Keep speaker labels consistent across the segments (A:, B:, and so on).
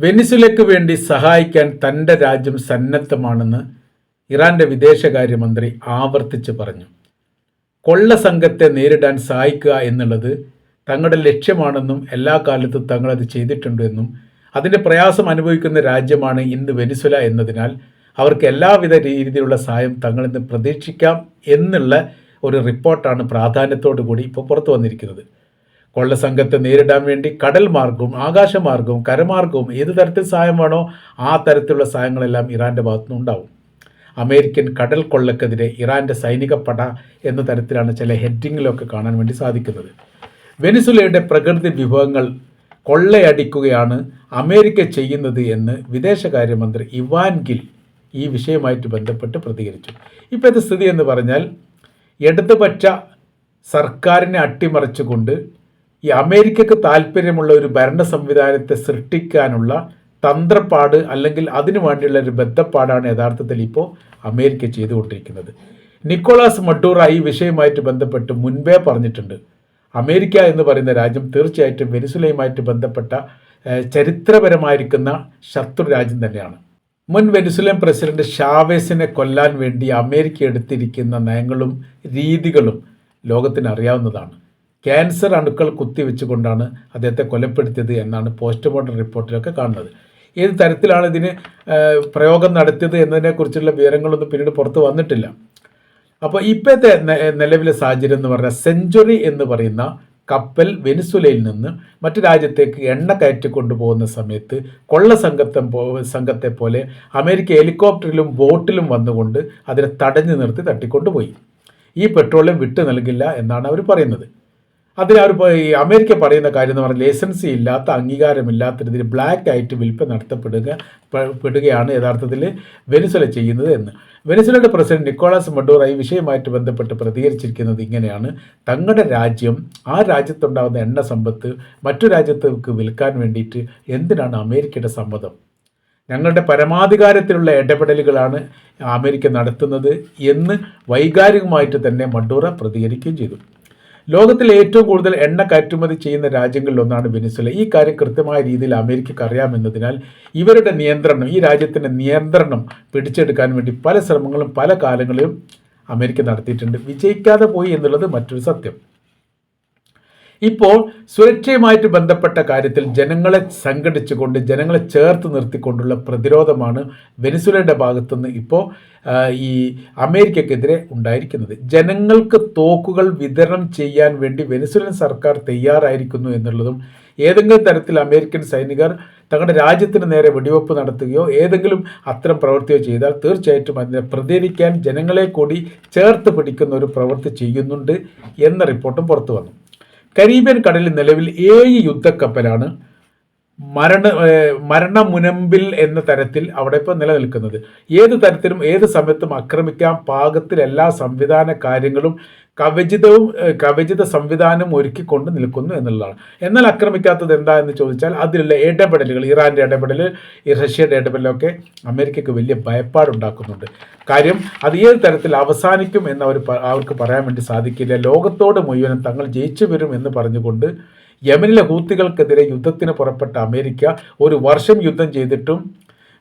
A: വെനിസുലയ്ക്ക് വേണ്ടി സഹായിക്കാൻ തന്റെ രാജ്യം സന്നദ്ധമാണെന്ന് ഇറാന്റെ വിദേശകാര്യമന്ത്രി ആവർത്തിച്ച് പറഞ്ഞു. കൊള്ള സംഘത്തെ നേരിടാൻ സഹായിക്കുക എന്നുള്ളത് തങ്ങളുടെ ലക്ഷ്യമാണെന്നും എല്ലാ കാലത്തും തങ്ങളത് ചെയ്തിട്ടുണ്ടെന്നും അതിന്റെ പ്രയാസം അനുഭവിക്കുന്ന രാജ്യമാണ് ഇന്ന് വെനിസുല എന്നതിനാൽ അവർക്ക് എല്ലാവിധ രീതിയിലുള്ള സഹായം തങ്ങളിൽ നിന്ന് പ്രതീക്ഷിക്കാം എന്നുള്ള ഒരു റിപ്പോർട്ടാണ് പ്രാധാന്യത്തോടു കൂടി ഇപ്പോൾ പുറത്തു വന്നിരിക്കുന്നത്. കൊള്ളസംഘത്തെ നേരിടാൻ വേണ്ടി കടൽ മാർഗവും ആകാശമാർഗവും കരമാർഗവും ഏത് തരത്തിൽ സഹായം വേണോ ആ തരത്തിലുള്ള സഹായങ്ങളെല്ലാം ഇറാന്റെ ഭാഗത്തുനിന്ന് ഉണ്ടാവും. അമേരിക്കൻ കടൽ കൊള്ളക്കെതിരെ ഇറാന്റെ സൈനിക പട എന്ന തരത്തിലാണ് ചില ഹെഡിങ്ങിലൊക്കെ കാണാൻ വേണ്ടി സാധിക്കുന്നത്. വെനിസുലയുടെ പ്രകൃതി വിഭവങ്ങൾ കൊള്ളയടിക്കുകയാണ് അമേരിക്ക ചെയ്യുന്നത് എന്ന് വിദേശകാര്യമന്ത്രി ഇവാൻ ഗിൽ ഈ വിഷയമായിട്ട് ബന്ധപ്പെട്ട് പ്രതികരിച്ചു. ഇപ്പോഴത്തെ സ്ഥിതി എന്ന് പറഞ്ഞാൽ ഇടതുപക്ഷ സർക്കാരിനെ അട്ടിമറിച്ചുകൊണ്ട് ഈ അമേരിക്കക്ക് താല്പര്യമുള്ള ഒരു ഭരണ സംവിധാനത്തെ സൃഷ്ടിക്കാനുള്ള തന്ത്രപ്പാട് അല്ലെങ്കിൽ അതിനു വേണ്ടിയുള്ള ഒരു ബദ്ധപ്പാടാണ് യഥാർത്ഥത്തിൽ ഇപ്പോൾ അമേരിക്ക ചെയ്തുകൊണ്ടിരിക്കുന്നത്. നിക്കോളാസ് മഡൂറ ഈ വിഷയവുമായിട്ട് ബന്ധപ്പെട്ട് മുൻപേ പറഞ്ഞിട്ടുണ്ട്. അമേരിക്ക എന്ന് പറയുന്ന രാജ്യം തീർച്ചയായിട്ടും വെനിസുലയുമായിട്ട് ബന്ധപ്പെട്ട ചരിത്രപരമായിരിക്കുന്ന ശത്രു രാജ്യം തന്നെയാണ്. മുൻ വെനിസുലൻ പ്രസിഡന്റ് ഷാവേസിനെ കൊല്ലാൻ വേണ്ടി അമേരിക്ക എടുത്തിരിക്കുന്ന നയങ്ങളും രീതികളും ലോകത്തിന് അറിയാവുന്നതാണ്. ക്യാൻസർ അണുക്കൾ കുത്തിവെച്ചുകൊണ്ടാണ് അദ്ദേഹത്തെ കൊലപ്പെടുത്തിയത് എന്നാണ് പോസ്റ്റ്മോർട്ടം റിപ്പോർട്ടിലൊക്കെ കാണുന്നത്. ഏത് തരത്തിലാണ് ഇതിന് പ്രയോഗം നടത്തിയത് എന്നതിനെക്കുറിച്ചുള്ള വിവരങ്ങളൊന്നും പിന്നീട് പുറത്ത് വന്നിട്ടില്ല. അപ്പോൾ ഇപ്പോഴത്തെ നിലവിലെ സാഹചര്യം എന്ന് പറഞ്ഞാൽ സെഞ്ചുറി എന്ന് പറയുന്ന കപ്പൽ വെനിസുലയിൽ നിന്ന് മറ്റു രാജ്യത്തേക്ക് എണ്ണ കയറ്റി കൊണ്ടുപോകുന്ന സമയത്ത് കൊള്ള സംഘത്തെ പോ സംഘത്തെ പോലെ അമേരിക്ക ഹെലികോപ്റ്ററിലും ബോട്ടിലും വന്നുകൊണ്ട് അതിനെ തടഞ്ഞു നിർത്തി തട്ടിക്കൊണ്ടുപോയി. ഈ പെട്രോളിയം വിട്ടു നൽകില്ല എന്നാണ് അവർ പറയുന്നത്. അതിൽ അവർ ഈ അമേരിക്ക പറയുന്ന കാര്യം എന്ന് പറഞ്ഞാൽ ലൈസൻസി ഇല്ലാത്ത അംഗീകാരമില്ലാത്ത രീതിയിൽ ബ്ലാക്ക് ആയിട്ട് വിൽപ്പന നടത്തപ്പെടുക പെടുകയാണ് യഥാർത്ഥത്തിൽ വെനിസ്വല ചെയ്യുന്നത് എന്ന്. വെനിസ്വലയുടെ പ്രസിഡന്റ് നിക്കോളാസ് മഡൂറ ഈ വിഷയമായിട്ട് ബന്ധപ്പെട്ട് പ്രതികരിച്ചിരിക്കുന്നത് ഇങ്ങനെയാണ്. തങ്ങളുടെ രാജ്യം ആ രാജ്യത്തുണ്ടാകുന്ന എണ്ണ സമ്പത്ത് മറ്റു രാജ്യത്തേക്ക് വിൽക്കാൻ വേണ്ടിയിട്ട് എന്തിനാണ് അമേരിക്കയുടെ സമ്മതം? ഞങ്ങളുടെ പരമാധികാരത്തിലുള്ള ഇടപെടലുകളാണ് അമേരിക്ക നടത്തുന്നത് എന്ന് വൈകാരികമായിട്ട് തന്നെ മഡൂറ പ്രതികരിക്കുകയും ചെയ്തു. ലോകത്തിലെ ഏറ്റവും കൂടുതൽ എണ്ണ കയറ്റുമതി ചെയ്യുന്ന രാജ്യങ്ങളിലൊന്നാണ് വെനിസ്വല. ഈ കാര്യം കൃത്യമായ രീതിയിൽ അമേരിക്കക്ക് അറിയാമെന്നതിനാൽ ഇവരുടെ നിയന്ത്രണം ഈ രാജ്യത്തിന്റെ നിയന്ത്രണം പിടിച്ചെടുക്കാൻ വേണ്ടി പല ശ്രമങ്ങളും പല കാലങ്ങളിലും അമേരിക്ക നടത്തിയിട്ടുണ്ട്. വിജയിക്കാതെ പോയി എന്നുള്ളത് മറ്റൊരു സത്യം. ഇപ്പോൾ സുരക്ഷയുമായിട്ട് ബന്ധപ്പെട്ട കാര്യത്തിൽ ജനങ്ങളെ സംഘടിച്ചുകൊണ്ട് ജനങ്ങളെ ചേർത്ത് നിർത്തിക്കൊണ്ടുള്ള പ്രതിരോധമാണ് വെനിസുലയുടെ ഭാഗത്തുനിന്ന് ഇപ്പോൾ ഈ അമേരിക്കക്കെതിരെ ഉണ്ടായിരിക്കുന്നത്. ജനങ്ങൾക്ക് തോക്കുകൾ വിതരണം ചെയ്യാൻ വേണ്ടി വെനിസുലൻ സർക്കാർ തയ്യാറായിരിക്കുന്നു എന്നുള്ളതും ഏതെങ്കിലും തരത്തിൽ അമേരിക്കൻ സൈനികർ തങ്ങളുടെ രാജ്യത്തിന് നേരെ വെടിവെപ്പ് നടത്തുകയോ ഏതെങ്കിലും അത്തരം പ്രവൃത്തിയോ ചെയ്താൽ തീർച്ചയായിട്ടും അതിനെ പ്രതികരിക്കാൻ ജനങ്ങളെ കൂടി ചേർത്ത് പിടിക്കുന്ന ഒരു പ്രവൃത്തി ചെയ്യുന്നുണ്ട് എന്ന റിപ്പോർട്ടും പുറത്തു വന്നു കരീബിയൻ കടലിൽ നിലവിൽ ഏഴ് യുദ്ധക്കപ്പലാണ് മരണ മരണ മരണമുനമ്പിൽ എന്ന തരത്തിൽ അവിടെ ഇപ്പോൾ നിലനിൽക്കുന്നത്. ഏത് തരത്തിലും ഏത് സമയത്തും ആക്രമിക്കാൻ പാകത്തിൽ എല്ലാ സംവിധാന കാര്യങ്ങളും കവചിതവും കവചിത സംവിധാനം ഒരുക്കിക്കൊണ്ട് നിൽക്കുന്നു എന്നുള്ളതാണ്. എന്നാൽ ആക്രമിക്കാത്തത് എന്താ എന്ന് ചോദിച്ചാൽ അതിലുള്ള ഇടപെടലുകൾ ഇറാന്റെ ഇടപെടൽ ഈ റഷ്യയുടെ ഇടപെടലൊക്കെ അമേരിക്കയ്ക്ക് വലിയ ഭയപ്പാടുണ്ടാക്കുന്നുണ്ട്. കാര്യം അത് ഏത് തരത്തിൽ അവസാനിക്കും എന്ന് അവർ അവർക്ക് പറയാൻ വേണ്ടി സാധിക്കില്ല. ലോകത്തോട് മുഴുവനും തങ്ങൾ ജയിച്ചു വരും എന്ന് പറഞ്ഞുകൊണ്ട് യമനിലെ ഹൂത്തികൾക്കെതിരെ യുദ്ധത്തിന് പുറപ്പെട്ട അമേരിക്ക ഒരു വർഷം യുദ്ധം ചെയ്തിട്ടും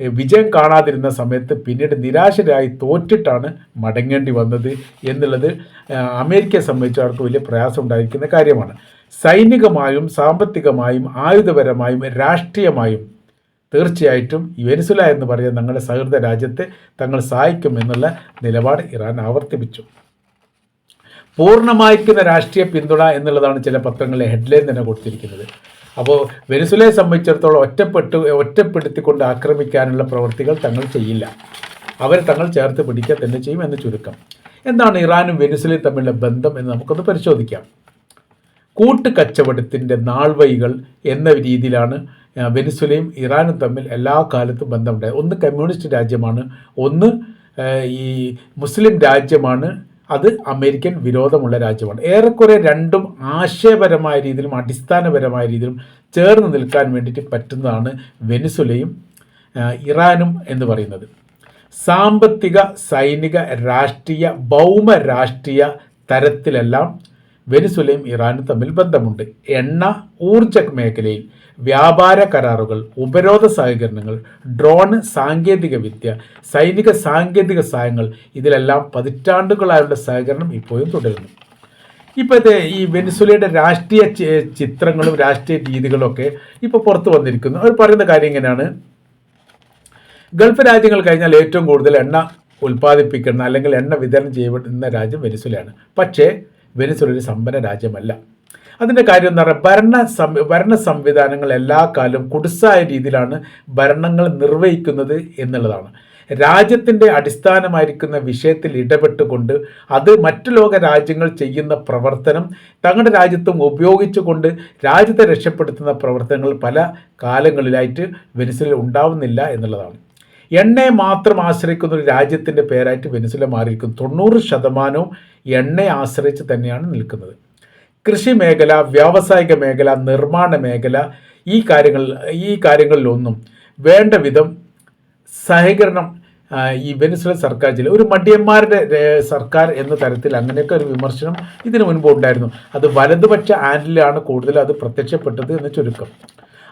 A: വിജയം കാണാതിരുന്ന സമയത്ത് പിന്നീട് നിരാശരായി തോറ്റിട്ടാണ് മടങ്ങേണ്ടി വന്നത് എന്നുള്ളത് അമേരിക്കയെ സംബന്ധിച്ചവർക്ക് വലിയ പ്രയാസം ഉണ്ടായിരിക്കുന്ന കാര്യമാണ്. സൈനികമായും സാമ്പത്തികമായും ആയുധപരമായും രാഷ്ട്രീയമായും തീർച്ചയായിട്ടും വെനിസുല എന്ന് പറയുന്ന ഞങ്ങളുടെ സഹൃദ രാജ്യത്തെ തങ്ങൾ സഹായിക്കും എന്നുള്ള നിലപാട് ഇറാൻ ആവർത്തിപ്പിച്ചു. പൂർണമായിരിക്കുന്ന രാഷ്ട്രീയ പിന്തുണ എന്നുള്ളതാണ് ചില പത്രങ്ങളിലെ ഹെഡ്ലൈൻ തന്നെ കൊടുത്തിരിക്കുന്നത്. അപ്പോൾ വെനിസുലയെ സംബന്ധിച്ചിടത്തോളം ഒറ്റപ്പെട്ട് ഒറ്റപ്പെടുത്തിക്കൊണ്ട് ആക്രമിക്കാനുള്ള പ്രവൃത്തികൾ തങ്ങൾ ചെയ്യില്ല. അവർ തങ്ങൾ ചേർത്ത് പിടിക്കുക തന്നെ ചെയ്യും എന്ന് ചുരുക്കം. എന്താണ് ഇറാനും വെനിസുലയും തമ്മിലുള്ള ബന്ധം എന്ന് നമുക്കൊന്ന് പരിശോധിക്കാം. കൂട്ടുകച്ചവടത്തിന്റെ നാൾവഴികൾ എന്ന രീതിയിലാണ് വെനിസുലയും ഇറാനും തമ്മിൽ എല്ലാ കാലത്തും ബന്ധമുണ്ടായത്. ഒന്ന് കമ്മ്യൂണിസ്റ്റ് രാജ്യമാണ് ഒന്ന് ഈ മുസ്ലിം രാജ്യമാണ് അത് അമേരിക്കൻ വിരോധമുള്ള രാജ്യമാണ്. ഏറെക്കുറെ രണ്ടും ആശയപരമായ രീതിയിലും അടിസ്ഥാനപരമായ രീതിയിലും ചേർന്ന് നിൽക്കാൻ വേണ്ടിയിട്ട് പറ്റുന്നതാണ് വെനിസുലയും ഇറാനും എന്ന് പറയുന്നത്. സാമ്പത്തിക സൈനിക രാഷ്ട്രീയ ഭൗമ രാഷ്ട്രീയ തരത്തിലെല്ലാം വെനിസുലയും ഇറാനും തമ്മിൽ ബന്ധമുണ്ട്. എണ്ണ ഊർജ മേഖലയിൽ വ്യാപാര കരാറുകൾ ഉപരോധ സഹകരണങ്ങൾ ഡ്രോൺ സാങ്കേതിക വിദ്യ സൈനിക സാങ്കേതിക സഹായങ്ങൾ ഇതിലെല്ലാം പതിറ്റാണ്ടുകളായുള്ള സഹകരണം ഇപ്പോഴും തുടരുന്നു. ഇപ്പോഴത്തെ ഈ വെനിസുലയുടെ രാഷ്ട്രീയ ചിത്രങ്ങളും രാഷ്ട്രീയ രീതികളും ഒക്കെ ഇപ്പോൾ പുറത്തു വന്നിരിക്കുന്നു. അവർ പറയുന്ന കാര്യം ഇങ്ങനെയാണ്. ഗൾഫ് രാജ്യങ്ങൾ കഴിഞ്ഞാൽ ഏറ്റവും കൂടുതൽ എണ്ണ ഉൽപ്പാദിപ്പിക്കുന്ന അല്ലെങ്കിൽ എണ്ണ വിതരണം ചെയ്യപ്പെടുന്ന രാജ്യം വെനിസുലയാണ്. പക്ഷേ വെനിസുല ഒരു സമ്പന്ന രാജ്യമല്ല. അതിന്റെ കാര്യം എന്ന് പറഞ്ഞാൽ ഭരണ സം ഭരണ സംവിധാനങ്ങൾ എല്ലാ കാലവും കുടുസായ രീതിയിലാണ് ഭരണങ്ങൾ നിർവഹിക്കുന്നത് എന്നുള്ളതാണ്. രാജ്യത്തിന്റെ അടിസ്ഥാനമായിരിക്കുന്ന വിഷയത്തിൽ ഇടപെട്ടുകൊണ്ട് അത് മറ്റു ലോക രാജ്യങ്ങൾ ചെയ്യുന്ന പ്രവർത്തനം തങ്ങളുടെ രാജ്യത്തും ഉപയോഗിച്ചുകൊണ്ട് രാജ്യത്തെ രക്ഷപ്പെടുത്തുന്ന പ്രവർത്തനങ്ങൾ പല കാലങ്ങളിലായിട്ട് വെനിസിൽ ഉണ്ടാവുന്നില്ല എന്നുള്ളതാണ്. എണ്ണയെ മാത്രം ആശ്രയിക്കുന്ന ഒരു രാജ്യത്തിന്റെ പേരായിട്ട് വെനിസുല മാറിയിരിക്കുന്നു. തൊണ്ണൂറ് ശതമാനവും എണ്ണയെ ആശ്രയിച്ച് തന്നെയാണ് നിൽക്കുന്നത്. കൃഷി മേഖല വ്യാവസായിക മേഖല നിർമ്മാണ മേഖല ഈ കാര്യങ്ങൾ ഈ കാര്യങ്ങളിലൊന്നും വേണ്ട വിധം സഹകരണം ഈ വെനിസുല സർക്കാർ ജില്ല ഒരു മടിയന്മാരുടെ സർക്കാർ എന്ന തരത്തിൽ അങ്ങനെയൊക്കെ ഒരു വിമർശനം ഇതിനു മുൻപ് ഉണ്ടായിരുന്നു. അത് വലതുപക്ഷ ആൻഡിലാണ് കൂടുതൽ അത് പ്രത്യക്ഷപ്പെട്ടത് എന്ന് ചുരുക്കം.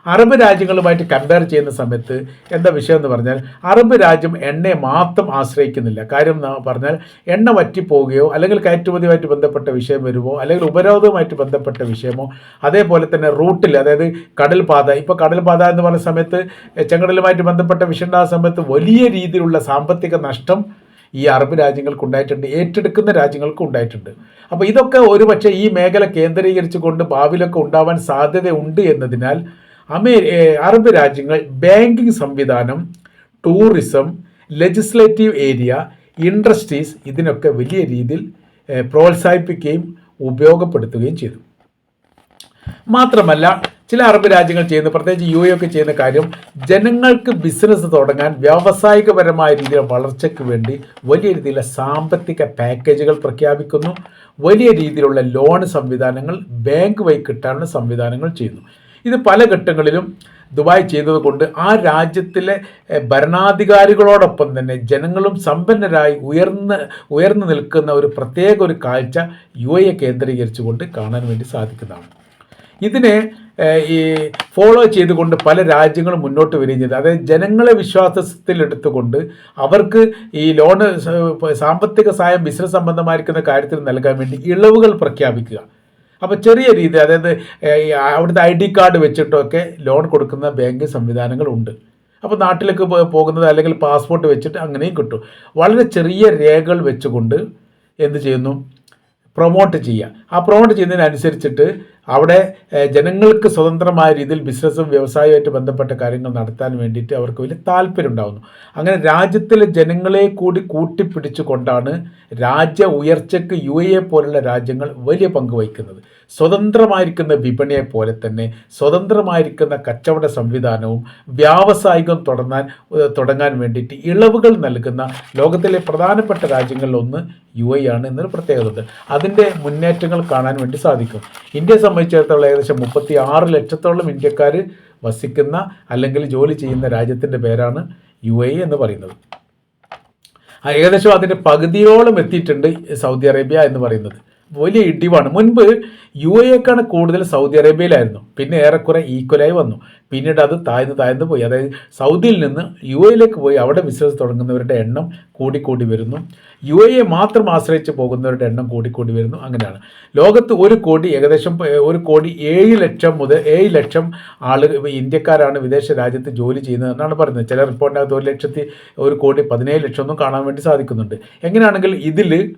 A: അറബ് രാജ്യങ്ങളുമായിട്ട് കമ്പയർ ചെയ്യുന്ന സമയത്ത് എന്താ വിഷയം എന്ന് പറഞ്ഞാൽ അറബ് രാജ്യം എണ്ണയെ മാത്രം ആശ്രയിക്കുന്നില്ല. കാര്യം പറഞ്ഞാൽ എണ്ണ വറ്റിപ്പോവുകയോ അല്ലെങ്കിൽ കയറ്റുമതിയുമായിട്ട് ബന്ധപ്പെട്ട വിഷയം വരുമോ അല്ലെങ്കിൽ ഉപരോധവുമായിട്ട് ബന്ധപ്പെട്ട വിഷയമോ അതേപോലെ തന്നെ റൂട്ടിൽ അതായത് കടൽപാത. ഇപ്പോൾ കടൽപാത എന്ന് പറഞ്ഞ സമയത്ത് ചെങ്കടലുമായിട്ട് ബന്ധപ്പെട്ട വിഷയം ഉണ്ടാകുന്ന സമയത്ത് വലിയ രീതിയിലുള്ള സാമ്പത്തിക നഷ്ടം ഈ അറബ് രാജ്യങ്ങൾക്ക് ഉണ്ടായിട്ടുണ്ട് ഏറ്റെടുക്കുന്ന രാജ്യങ്ങൾക്കും ഉണ്ടായിട്ടുണ്ട്. അപ്പോൾ ഇതൊക്കെ ഒരുപക്ഷെ ഈ മേഖല കേന്ദ്രീകരിച്ചുകൊണ്ട് ഭാവിയിലൊക്കെ ഉണ്ടാവാൻ സാധ്യതയുണ്ട് എന്നതിനാൽ അമേരി അറബ് രാജ്യങ്ങൾ ബാങ്കിങ് സംവിധാനം ടൂറിസം ലെജിസ്ലേറ്റീവ് ഏരിയ ഇൻഡസ്ട്രീസ് ഇതിനൊക്കെ വലിയ രീതിയിൽ പ്രോത്സാഹിപ്പിക്കുകയും ഉപയോഗപ്പെടുത്തുകയും ചെയ്തു. മാത്രമല്ല ചില അറബ് രാജ്യങ്ങൾ ചെയ്യുന്ന പ്രത്യേകിച്ച് യു ഒക്കെ ചെയ്യുന്ന കാര്യം ജനങ്ങൾക്ക് ബിസിനസ് തുടങ്ങാൻ വ്യാവസായികപരമായ രീതിയിൽ വളർച്ചയ്ക്ക് വേണ്ടി വലിയ രീതിയിലുള്ള സാമ്പത്തിക പാക്കേജുകൾ പ്രഖ്യാപിക്കുന്നു. വലിയ രീതിയിലുള്ള ലോൺ സംവിധാനങ്ങൾ ബാങ്ക് വഴി കിട്ടാനുള്ള സംവിധാനങ്ങൾ ചെയ്യുന്നു. ഇത് പല ഘട്ടങ്ങളിലും ദുബായ് ചെയ്തതുകൊണ്ട് ആ രാജ്യത്തിലെ ഭരണാധികാരികളോടൊപ്പം തന്നെ ജനങ്ങളും സമ്പന്നരായി ഉയർന്ന് ഉയർന്നു നിൽക്കുന്ന ഒരു പ്രത്യേക ഒരു കാഴ്ച യു എ കേന്ദ്രീകരിച്ചുകൊണ്ട് കാണാൻ വേണ്ടി സാധിക്കുന്നതാണ്. ഇതിനെ ഈ ഫോളോ ചെയ്തുകൊണ്ട് പല രാജ്യങ്ങളും മുന്നോട്ട് ചെയ്തു. അതായത് ജനങ്ങളെ വിശ്വാസത്തിലെടുത്തുകൊണ്ട് അവർക്ക് ഈ ലോണ് സാമ്പത്തിക സഹായം ബിസിനസ് സംബന്ധമായിരിക്കുന്ന കാര്യത്തിൽ നൽകാൻ വേണ്ടി ഇളവുകൾ പ്രഖ്യാപിക്കുക. അപ്പോൾ ചെറിയ രീതി അതായത് അവിടുത്തെ ഐ ഡി കാർഡ് വെച്ചിട്ടൊക്കെ ലോൺ കൊടുക്കുന്ന ബാങ്ക് സംവിധാനങ്ങളുണ്ട്. അപ്പോൾ നാട്ടിലേക്ക് പോകുന്നത് അല്ലെങ്കിൽ പാസ്പോർട്ട് വെച്ചിട്ട് അങ്ങനെയും കിട്ടും. വളരെ ചെറിയ രേഖകൾ വെച്ചുകൊണ്ട് എന്ത് ചെയ്യുന്നു? പ്രൊമോട്ട് ചെയ്യുക. ആ പ്രൊമോട്ട് ചെയ്യുന്നതിനനുസരിച്ചിട്ട് അവിടെ ജനങ്ങൾക്ക് സ്വതന്ത്രമായ രീതിയിൽ ബിസിനസ്സും വ്യവസായവുമായിട്ട് ബന്ധപ്പെട്ട കാര്യങ്ങൾ നടത്താൻ വേണ്ടിയിട്ട് അവർക്ക് വലിയ താല്പര്യം ഉണ്ടാകുന്നു അങ്ങനെ രാജ്യത്തിലെ ജനങ്ങളെ കൂടി കൂട്ടിപ്പിടിച്ചുകൊണ്ടാണ് രാജ്യ ഉയർച്ചയ്ക്ക് യു എ പോലുള്ള രാജ്യങ്ങൾ വലിയ പങ്ക് വഹിക്കുന്നത്. സ്വതന്ത്രമായിരിക്കുന്ന വിപണിയെ പോലെ തന്നെ സ്വതന്ത്രമായിരിക്കുന്ന കച്ചവട സംവിധാനവും വ്യാവസായികം തുടങ്ങാൻ തുടങ്ങാൻ വേണ്ടിയിട്ട് ഇളവുകൾ നൽകുന്ന ലോകത്തിലെ പ്രധാനപ്പെട്ട രാജ്യങ്ങളിലൊന്ന് യു എ ആണ് എന്നൊരു പ്രത്യേകത അതിന്റെ മുന്നേറ്റങ്ങൾ കാണാൻ വേണ്ടി സാധിക്കും. ഇന്ത്യയെ സംബന്ധിച്ചിടത്തോളം ഏകദേശം മുപ്പത്തി ആറ് ലക്ഷത്തോളം ഇന്ത്യക്കാർ വസിക്കുന്ന അല്ലെങ്കിൽ ജോലി ചെയ്യുന്ന രാജ്യത്തിന്റെ പേരാണ് യു എ എന്ന് പറയുന്നത്. ഏകദേശം അതിന്റെ പകുതിയോളം എത്തിയിട്ടുണ്ട് സൗദി അറേബ്യ എന്ന് പറയുന്നത്. വലിയ ഇടിവാണ്. മുൻപ് യു എക്കാണ് കൂടുതൽ സൗദി അറേബ്യയിലായിരുന്നു. പിന്നെ ഏറെക്കുറെ ഈക്വലായി വന്നു. പിന്നീട് അത് താഴ്ന്ന് താഴ്ന്ന് പോയി. അതായത് സൗദിയിൽ നിന്ന് യു എയിലേക്ക് പോയി അവിടെ ബിസിനസ് തുടങ്ങുന്നവരുടെ എണ്ണം കൂടിക്കൂടി വരുന്നു. യു എയെ മാത്രം ആശ്രയിച്ച് പോകുന്നവരുടെ എണ്ണം കൂടിക്കൂടി വരുന്നു. അങ്ങനെയാണ്. ലോകത്ത് ഒരു കോടി ഏകദേശം ഒരു കോടി ഏഴ് ലക്ഷം മുതൽ ഏഴ് ലക്ഷം ആളുകൾ ഇന്ത്യക്കാരാണ് വിദേശ രാജ്യത്ത് ജോലി ചെയ്യുന്നതെന്നാണ് പറയുന്നത്. ചില റിപ്പോർട്ടിനകത്ത് ഒരു ലക്ഷത്തി ഒരു കോടി പതിനേഴ് ലക്ഷം ഒന്നും കാണാൻ വേണ്ടി സാധിക്കുന്നുണ്ട്. എങ്ങനെയാണെങ്കിൽ ഇതിൽ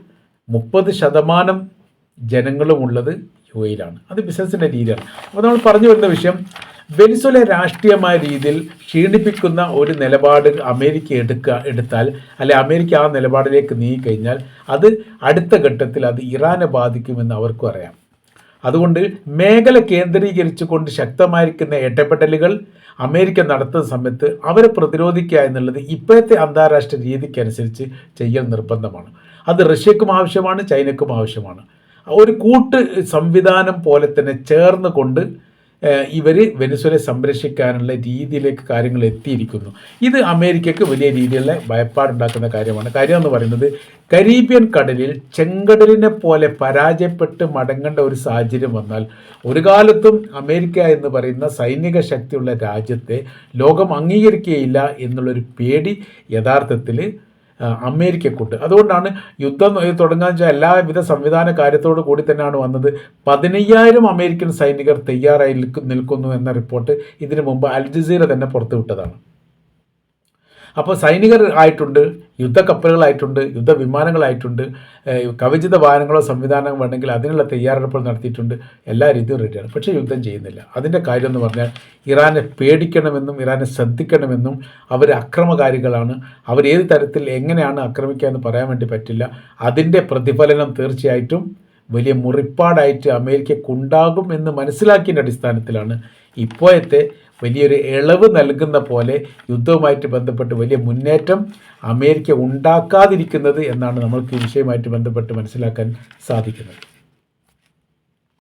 A: മുപ്പത് ശതമാനം ജനങ്ങളുമുള്ളത് യു എയിലാണ് അത് ബിസിനസ്സിന്റെ രീതിയാണ്. അപ്പോൾ നമ്മൾ പറഞ്ഞു വരുന്ന വിഷയം വെനിസ്വല രാഷ്ട്രീയമായ രീതിയിൽ ക്ഷീണിപ്പിക്കുന്ന ഒരു നിലപാട് അമേരിക്ക എടുക്കുക എടുത്താൽ അല്ലെ അമേരിക്ക ആ നിലപാടിലേക്ക് നീങ്ങിക്കഴിഞ്ഞാൽ അത് അടുത്ത ഘട്ടത്തിൽ അത് ഇറാനെ ബാധിക്കുമെന്ന് അവർക്കും അറിയാം. അതുകൊണ്ട് മേഖല കേന്ദ്രീകരിച്ചുകൊണ്ട് ശക്തമായിരിക്കുന്ന ഇടപെടലുകൾ അമേരിക്ക നടത്തുന്ന സമയത്ത് അവരെ പ്രതിരോധിക്കുക എന്നുള്ളത് ഇപ്പോഴത്തെ അന്താരാഷ്ട്ര രീതിക്കനുസരിച്ച് ചെയ്യൽ നിർബന്ധമാണ്. അത് റഷ്യക്കും ആവശ്യമാണ് ചൈനക്കും ആവശ്യമാണ്. ഒരു കൂട്ട് സംവിധാനം പോലെ തന്നെ ചേർന്ന് കൊണ്ട് ഇവർ വെനസ്വലെ സംരക്ഷിക്കാനുള്ള രീതിയിലേക്ക് കാര്യങ്ങൾ എത്തിയിരിക്കുന്നു. ഇത് അമേരിക്കയ്ക്ക് വലിയ രീതിയിലുള്ള ഭയപ്പാടുണ്ടാക്കുന്ന കാര്യമാണ്. കാര്യം എന്ന് പറയുന്നത് കരീബിയൻ കടലിൽ ചെങ്കടലിനെ പോലെ പരാജയപ്പെട്ട് മടങ്ങേണ്ട ഒരു സാഹചര്യം വന്നാൽ ഒരു കാലത്തും അമേരിക്ക എന്ന് പറയുന്ന സൈനിക ശക്തിയുള്ള രാജ്യത്തെ ലോകം അംഗീകരിക്കുകയില്ല എന്നുള്ളൊരു പേടി യഥാർത്ഥത്തിൽ ആ, അമേരിക്കക്കുണ്ട്. അതുകൊണ്ടാണ് യുദ്ധം തുടങ്ങാൻ വെച്ചാൽ എല്ലാവിധ സംവിധാന കാര്യത്തോടു കൂടി തന്നെയാണ് വന്നത്. പതിനയ്യായിരം അമേരിക്കൻ സൈനികർ തയ്യാറായി നിൽക്കുന്നു എന്ന റിപ്പോർട്ട് ഇതിനു മുമ്പ് അൽ ജസീറ തന്നെ പുറത്തുവിട്ടതാണ്. അപ്പോൾ സൈനികർ ആയിട്ടുണ്ട് യുദ്ധക്കപ്പലുകളായിട്ടുണ്ട് യുദ്ധവിമാനങ്ങളായിട്ടുണ്ട് കവചിത വാഹനങ്ങളോ സംവിധാനങ്ങളോ വേണമെങ്കിൽ അതിനുള്ള തയ്യാറെടുപ്പുകൾ നടത്തിയിട്ടുണ്ട്. എല്ലാ രീതിയും റെഡിയാണ് പക്ഷേ യുദ്ധം ചെയ്യുന്നില്ല. അതിന്റെ കാര്യം എന്ന് പറഞ്ഞാൽ ഇറാനെ പേടിക്കണമെന്നും ഇറാനെ ശ്രദ്ധിക്കണമെന്നും അവർ അക്രമകാരികളാണ്. അവർ ഏത് തരത്തിൽ എങ്ങനെയാണ് ആക്രമിക്കുക എന്ന് പറയാൻ വേണ്ടി പറ്റില്ല. അതിന്റെ പ്രതിഫലനം തീർച്ചയായിട്ടും വലിയ മുറിപ്പാടായിട്ട് അമേരിക്കക്കുണ്ടാകും എന്ന് മനസ്സിലാക്കിയതിന്റെ അടിസ്ഥാനത്തിലാണ് ഇപ്പോഴത്തെ വലിയൊരു ഇളവ് നൽകുന്ന പോലെ യുദ്ധവുമായിട്ട് ബന്ധപ്പെട്ട് വലിയ മുന്നേറ്റം അമേരിക്ക ഉണ്ടാക്കാതിരിക്കുന്നത് എന്നാണ് നമ്മൾക്ക് ഈ വിഷയമായിട്ട് ബന്ധപ്പെട്ട് മനസ്സിലാക്കാൻ സാധിക്കുന്നത്.